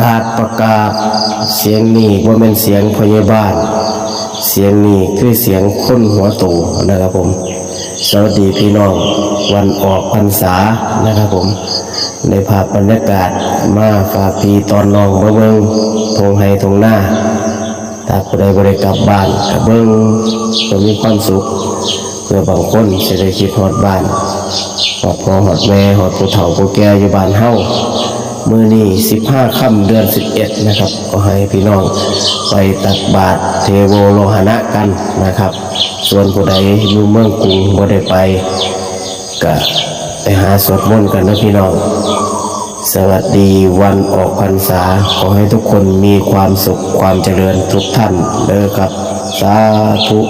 กาศประกาศเสียงนี้ว่าเป็นเสียงพยาบาล เสียงนี้คือเสียงคนหัวโตนะครับผม สวัสดีพี่น้องวันออกพรรษานะครับผม ในภาพบรรยากาศมาฝากพีตอนนองมาเบิงทงไฮทงหน้าถ้าผู้ใดบ่ได้กลับบ้านก็เบิ่งก็มีความสุขเพื่อบางคนจะได้คิดฮอดบ้านฮอดพ่อฮอดแม่ฮอดผู้เฒ่าผู้แก่อยู่บ้านเฮา มื้อนี้15ค่ำเดือน11นะครับ ก็ให้พี่น้องไปตักบาตรเทโวโลหณะกันนะครับ ส่วนผู้ใดอยู่เมืองกรุงบ่ได้ไปก็ไปหาสวดมนต์กันนะพี่น้อง สวัสดีวันออกพรรษา ขอให้ทุกคนมีความสุขความเจริญทุกท่านเด้อครับ สาธุ